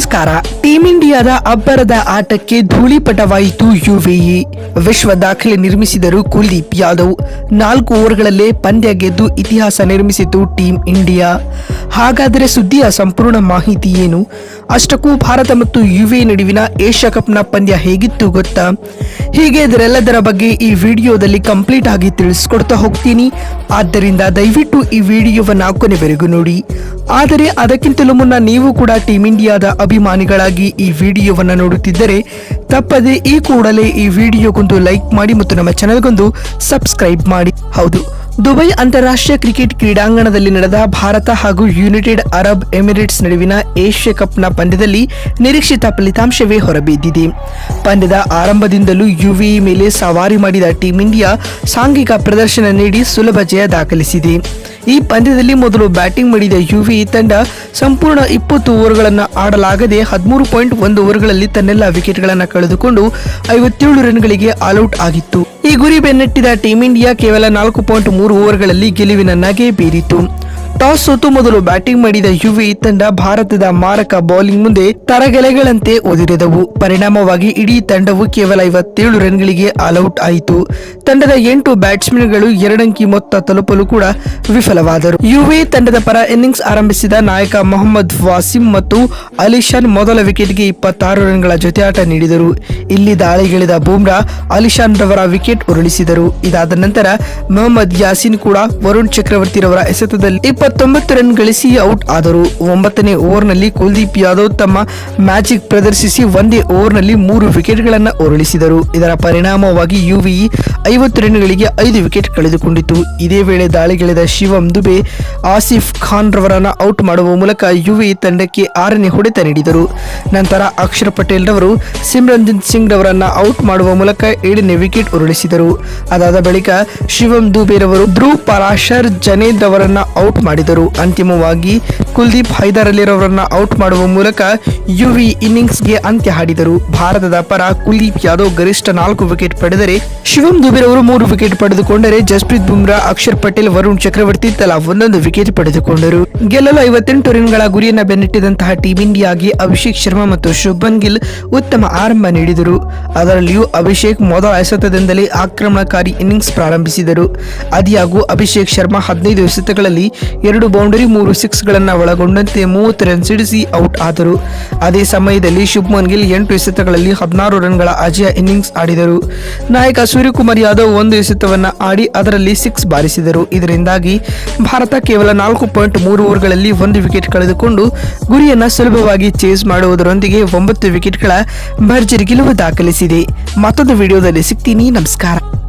ನಮಸ್ಕಾರ. ಟೀಂ ಇಂಡಿಯಾದ ಅಬ್ಬರದ ಆಟಕ್ಕೆ ಧೂಳಿಪಟವಾಯಿತು ಯುವಿಇ. ವಿಶ್ವ ದಾಖಲೆ ನಿರ್ಮಿಸಿದರು ಕುಲ್ದೀಪ್ ಯಾದವ್. ನಾಲ್ಕು ಓವರ್ಗಳಲ್ಲೇ ಪಂದ್ಯ ಗೆದ್ದು ಇತಿಹಾಸ ನಿರ್ಮಿಸಿತು ಟೀಂ ಇಂಡಿಯಾ. ಹಾಗಾದರೆ ಸುದ್ದಿಯ ಸಂಪೂರ್ಣ ಮಾಹಿತಿ ಏನು? ಅಷ್ಟಕ್ಕೂ ಭಾರತ ಮತ್ತು ಯುವಿ ನಡುವಿನ ಏಷ್ಯಾ ಕಪ್ನ ಪಂದ್ಯ ಹೇಗಿತ್ತು ಗೊತ್ತಾ? ಹೀಗೆ ಇದರೆಲ್ಲದರ ಬಗ್ಗೆ ಈ ವಿಡಿಯೋದಲ್ಲಿ ಕಂಪ್ಲೀಟ್ ಆಗಿ ತಿಳಿಸ್ಕೊಡ್ತಾ ಹೋಗ್ತೀನಿ. ಆದ್ದರಿಂದ ದಯವಿಟ್ಟು ಈ ವಿಡಿಯೋವನ್ನು ಕೊನೆವರೆಗೂ ನೋಡಿ. ಆದರೆ ಅದಕ್ಕಿಂತಲೂ ಮುನ್ನ ನೀವು ಕೂಡ ಟೀಂ ಇಂಡಿಯಾದ ಅಭಿಮಾನಿಗಳಾಗಿ ಈ ವಿಡಿಯೋವನ್ನು ನೋಡುತ್ತಿದ್ದರೆ ತಪ್ಪದೆ ಈ ಕೂಡಲೇ ಈ ವಿಡಿಯೋಗೊಂದು ಲೈಕ್ ಮಾಡಿ ಮತ್ತು ನಮ್ಮ ಚಾನೆಲ್ಗೊಂದು ಸಬ್ಸ್ಕ್ರೈಬ್ ಮಾಡಿ. ಹೌದು, ದುಬೈ ಅಂತಾರಾಷ್ಟ್ರೀಯ ಕ್ರಿಕೆಟ್ ಕ್ರೀಡಾಂಗಣದಲ್ಲಿ ನಡೆದ ಭಾರತ ಹಾಗೂ ಯುನೈಟೆಡ್ ಅರಬ್ ಎಮಿರೇಟ್ಸ್ ನಡುವಿನ ಏಷ್ಯಾ ಕಪ್ನ ಪಂದ್ಯದಲ್ಲಿ ನಿರೀಕ್ಷಿತ ಫಲಿತಾಂಶವೇ ಹೊರಬಿದ್ದಿದೆ. ಪಂದ್ಯದ ಆರಂಭದಿಂದಲೂ ಯುವಿ ಮೇಲೆ ಸವಾರಿ ಮಾಡಿದ ಟೀಂ ಇಂಡಿಯಾ ಸಾಂಘಿಕ ಪ್ರದರ್ಶನ ನೀಡಿ ಸುಲಭ ಜಯ ದಾಖಲಿಸಿದೆ. ಈ ಪಂದ್ಯದಲ್ಲಿ ಮೊದಲು ಬ್ಯಾಟಿಂಗ್ ಮಾಡಿದ ಯುವಿ ತಂಡ ಸಂಪೂರ್ಣ ಇಪ್ಪತ್ತು ಓವರ್ಗಳನ್ನು ಆಡಲಾಗದೆ ಹದಿಮೂರು ಪಾಯಿಂಟ್ ಒಂದು ಓವರ್ಗಳಲ್ಲಿ ತನ್ನೆಲ್ಲ ವಿಕೆಟ್ಗಳನ್ನು ಕಳೆದುಕೊಂಡು ಐವತ್ತೇಳು ರನ್ಗಳಿಗೆ ಆಲ್ಔಟ್ ಆಗಿತ್ತು. ಈ ಗುರಿ ಬೆನ್ನಟ್ಟಿದ ಟೀಂ ಇಂಡಿಯಾ ಕೇವಲ ನಾಲ್ಕು ಪಾಯಿಂಟ್ ಮೂರು ಓವರ್ಗಳಲ್ಲಿ ಗೆಲುವಿನ ನಗೆ ಬೀರಿತು. ಟಾಸ್ ಸೋತು ಮೊದಲು ಬ್ಯಾಟಿಂಗ್ ಮಾಡಿದ ಯುವಿ ತಂಡ ಭಾರತದ ಮಾರಕ ಬೌಲಿಂಗ್ ಮುಂದೆ ತರಗೆಲೆಗಳಂತೆ ಒದಿರಿದವು ಪರಿಣಾಮವಾಗಿ ಇಡೀ ತಂಡವು ಕೇವಲ ಐವತ್ತೇಳು ರನ್ಗಳಿಗೆ ಆಲ್ಔಟ್ ಆಯಿತು. ತಂಡದ ಎಂಟು ಬ್ಯಾಟ್ಸ್ಮನ್ಗಳು ಎರಡಂಕಿ ಮೊತ್ತ ತಲುಪಲು ಕೂಡ ವಿಫಲವಾದರು. ಯುವಿ ತಂಡದ ಪರ ಇನ್ನಿಂಗ್ಸ್ ಆರಂಭಿಸಿದ ನಾಯಕ ಮೊಹಮ್ಮದ್ ವಾಸಿಂ ಮತ್ತು ಅಲಿಶಾನ್ ಮೊದಲ ವಿಕೆಟ್ಗೆ ಇಪ್ಪತ್ತಾರು ರನ್ಗಳ ಜೊತೆಯಾಟ ನೀಡಿದರು. ಇಲ್ಲಿ ದಾಳಿಗಿಳಿದ ಬೂಮ್ರಾ ಅಲಿಶಾನ್ ರವರ ವಿಕೆಟ್ ಉರುಳಿಸಿದರು. ಇದಾದ ನಂತರ ಮೊಹಮ್ಮದ್ ಯಾಸಿನ್ ಕೂಡ ವರುಣ್ ಚಕ್ರವರ್ತಿ ರವರ ಎಸೆತದಲ್ಲಿ ಇಪ್ಪತ್ತೊಂಬತ್ತು ರನ್ ಗಳಿಸಿ ಔಟ್ ಆದರು. ಒಂಬತ್ತನೇ ಓವರ್ನಲ್ಲಿ ಕುಲ್ದೀಪ್ ಯಾದವ್ ತಮ್ಮ ಮ್ಯಾಜಿಕ್ ಪ್ರದರ್ಶಿಸಿ ಒಂದೇ ಓವರ್ನಲ್ಲಿ ಮೂರು ವಿಕೆಟ್ಗಳನ್ನು ಉರುಳಿಸಿದರು. ಇದರ ಪರಿಣಾಮವಾಗಿ ಯುವಿ ಐವತ್ತು ರನ್ಗಳಿಗೆ ಐದು ವಿಕೆಟ್ ಕಳೆದುಕೊಂಡಿತು. ಇದೇ ವೇಳೆ ದಾಳಿಗಿಳಿದ ಶಿವಂ ದುಬೆ, ಆಸಿಫ್ ಖಾನ್ ರವರನ್ನ ಔಟ್ ಮಾಡುವ ಮೂಲಕ ಯುವಿ ತಂಡಕ್ಕೆ ಆರನೇ ಹೊಡೆತ ನೀಡಿದರು. ನಂತರ ಅಕ್ಷರ್ ಪಟೇಲ್ ರವರು ಸಿಮ್ರಂಜಿತ್ ಸಿಂಗ್ ರವರನ್ನು ಔಟ್ ಮಾಡುವ ಮೂಲಕ ಏಳನೇ ವಿಕೆಟ್ ಉರುಳಿಸಿದರು. ಅದಾದ ಬಳಿಕ ಶಿವಂ ದುಬೆ ರವರು ಧ್ರುವ್ ಪರಾಶರ್, ಜನೇದ್ ಅವರನ್ನು ಔಟ್ ಮಾಡಿದರು. ಅಂತಿಮವಾಗಿ, ಕುಲ್ದೀಪ್ ಹೈದರ್ ಅಲಿ ರವರನ್ನ ಔಟ್ ಮಾಡುವ ಮೂಲಕ ಯುವಿ ಇನ್ನಿಂಗ್ಸ್ಗೆ ಅಂತ್ಯ ಹಾಡಿದರು. ಭಾರತದ ಪರ ಕುಲ್ದೀಪ್ ಯಾದವ್ ಗರಿಷ್ಠ ನಾಲ್ಕು ವಿಕೆಟ್ ಪಡೆದರೆ, ಶಿವಂ ದುಬೆ ಅವರು ಮೂರು ವಿಕೆಟ್ ಪಡೆದುಕೊಂಡರೆ ಜಸ್ಪ್ರೀತ್ ಬುಮ್ರಾ, ಅಕ್ಷರ್ ಪಟೇಲ್, ವರುಣ್ ಚಕ್ರವರ್ತಿ ತಲಾ ಒಂದೊಂದು ವಿಕೆಟ್ ಪಡೆದುಕೊಂಡರು. ಗೆಲ್ಲಲು ಐವತ್ತೆಂಟು ರನ್ಗಳ ಗುರಿಯನ್ನ ಬೆನ್ನಿಟ್ಟಿದಂತಹ ಟೀಂ ಇಂಡಿಯಾಗೆ ಅಭಿಷೇಕ್ ಶರ್ಮಾ ಮತ್ತು ಶುಭನ್ ಗಿಲ್ ಉತ್ತಮ ಆರಂಭ ನೀಡಿದರು. ಅದರಲ್ಲಿಯೂ ಅಭಿಷೇಕ್ ಮೊದಲ ಎಸೆತದಿಂದಲೇ ಆಕ್ರಮಣಕಾರಿ ಇನ್ನಿಂಗ್ಸ್ ಪ್ರಾರಂಭಿಸಿದರು. ಅದಿಯಾಗೂ ಅಭಿಷೇಕ್ ಶರ್ಮಾ ಹದಿನೈದು ಎಸೆತಗಳಲ್ಲಿ ಎರಡು ಬೌಂಡರಿ, ಮೂರು ಸಿಕ್ಸ್ ಗಳನ್ನ ಒಳಗೊಂಡಂತೆ ಮೂವತ್ತು ರನ್ ಸಿಡಿಸಿ ಔಟ್ ಆದರು. ಅದೇ ಸಮಯದಲ್ಲಿ ಶುಭ್ಮನ್ ಗಿಲ್ ಎಂಟು ಎಸೆತಗಳಲ್ಲಿ ಹದಿನಾರು ರನ್ಗಳ ಅಜಯ ಇನ್ನಿಂಗ್ಸ್ ಆಡಿದರು. ನಾಯಕ ಸೂರ್ಯಕುಮಾರ್ ಯಾದವ್ ಒಂದು ಎಸೆತವನ್ನು ಆಡಿ ಅದರಲ್ಲಿ ಸಿಕ್ಸ್ ಬಾರಿಸಿದರು. ಇದರಿಂದಾಗಿ ಭಾರತ ಕೇವಲ ನಾಲ್ಕು ಪಾಯಿಂಟ್ ಮೂರು ಓವರ್ಗಳಲ್ಲಿ ಒಂದು ವಿಕೆಟ್ ಕಳೆದುಕೊಂಡು ಗುರಿಯನ್ನ ಸುಲಭವಾಗಿ ಚೇಸ್ ಮಾಡುವುದರೊಂದಿಗೆ ಒಂಬತ್ತು ವಿಕೆಟ್ಗಳ ಭರ್ಜರಿ ಗೆಲುವು ದಾಖಲಿಸಿದೆ. ಮತ್ತೊಂದು ವಿಡಿಯೋದಲ್ಲಿ ಸಿಗ್ತೀನಿ. ನಮಸ್ಕಾರ.